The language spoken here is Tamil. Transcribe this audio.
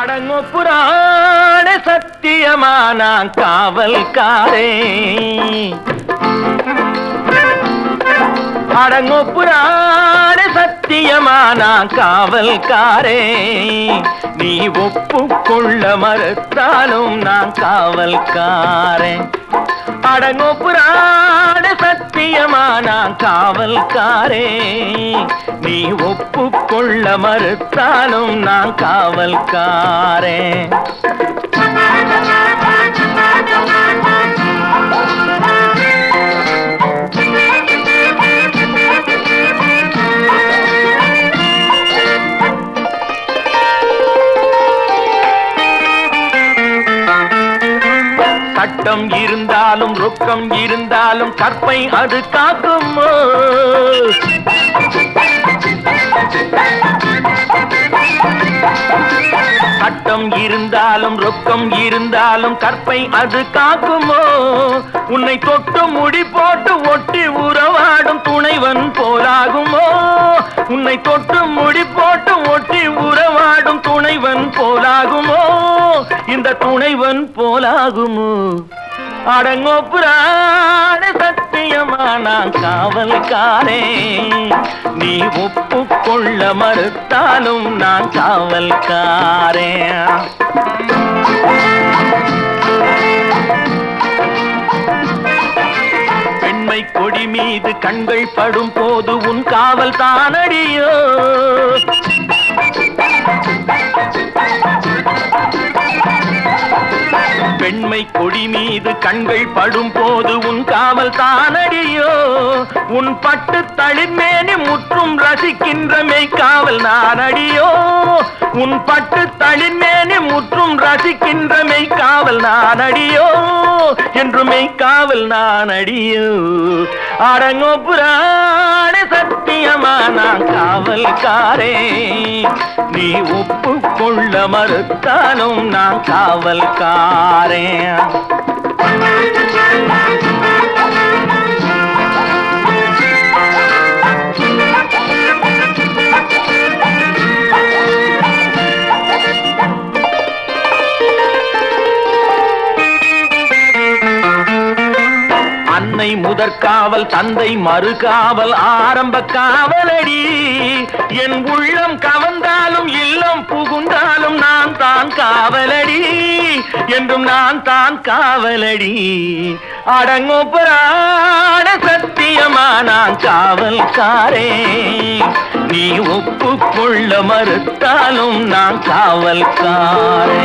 அடங்கோ புராண சத்தியமா நான் காவல்காரே. அடங்கோ புராண சத்தியமா நான் காவல்காரே. நீ ஒப்புக்கொள்ள மறுத்தாலும் நான் காவல்காரே அடங்கோ புராண சத்திய பிரியமா நான் காவல்காரே நீ ஒப்புக்கொள்ள மறுத்தாலும் நான் காவல்காரே. சட்டம் இருந்தாலும் ரொக்கம் இருந்தாலும் கற்பை அது காக்குமோ. சட்டம் இருந்தாலும் ரொக்கம் இருந்தாலும் கற்பை அது காக்குமோ. உன்னை தொட்டு முடி போட்டு ஒட்டி உறவாடும் துணைவன் போலாகுமோ. உன்னை தொட்டு இந்த துணைவன் போலாகுமோ? அடங்கோ புராண சத்தியமா நான் காவல்காரே. நீ ஒப்புக்கொள்ள மறுத்தாலும் நான் காவல்காரே. பெண்மை கொடி மீது கண்கள் படும் போது உன் காவல் தானடியோ? பெண்மை கொடி மீது கண்கள் படும் போது உன் காவல் தானடியோ? உன் பட்டு தளிர்மேனி முற்றும் ரசிக்கின்ற மெய்காவல் நானடியோ? உன் பட்டு தளிர்மேனி முற்றும் ரசிக்கின்ற மெய்காவல் நானடியோ? என்று மெய்காவல் நானடியோ. அடங்கோ புராண சத்தியமா நான் காவல்காரே. நீ ஒப்புக்கொள்ள மறுத்தாலும் நான் காவல்காரேன். அன்னை முதற்காவல் தந்தை மறுகாவல் ஆரம்ப காவலடி. என் உள்ளம் கவர்ந்தாலும் இல்லம் புகுந்தாலும் நான் தான் காவலடி. என்றும் நான் தான் காவலடி. அடங்கோ புராண சத்தியமா நான் காவல்காரே. நீ ஒப்புக்கொள்ள மறுத்தாலும் நான் காவல்காரே.